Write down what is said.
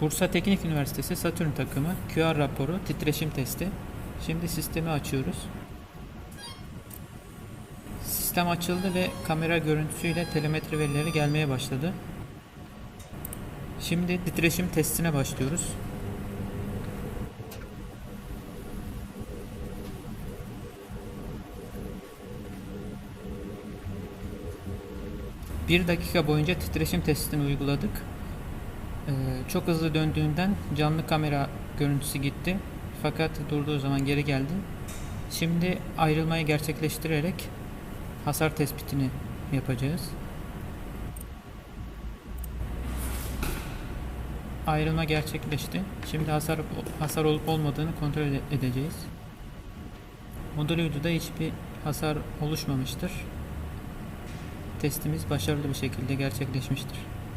Bursa Teknik Üniversitesi Satürn takımı QR raporu titreşim testi. Şimdi sistemi açıyoruz. Sistem açıldı ve kamera görüntüsüyle telemetri verileri gelmeye başladı. Şimdi titreşim testine başlıyoruz. Bir dakika boyunca titreşim testini uyguladık. Ee, çok hızlı döndüğünden canlı kamera görüntüsü gitti. Fakat durduğu zaman geri geldi. Şimdi ayrılmayı gerçekleştirerek hasar tespitini yapacağız. Ayrılma gerçekleşti. Şimdi hasar hasar olup olmadığını kontrol ede- edeceğiz. Modül uyduda hiçbir hasar oluşmamıştır. Testimiz başarılı bir şekilde gerçekleşmiştir.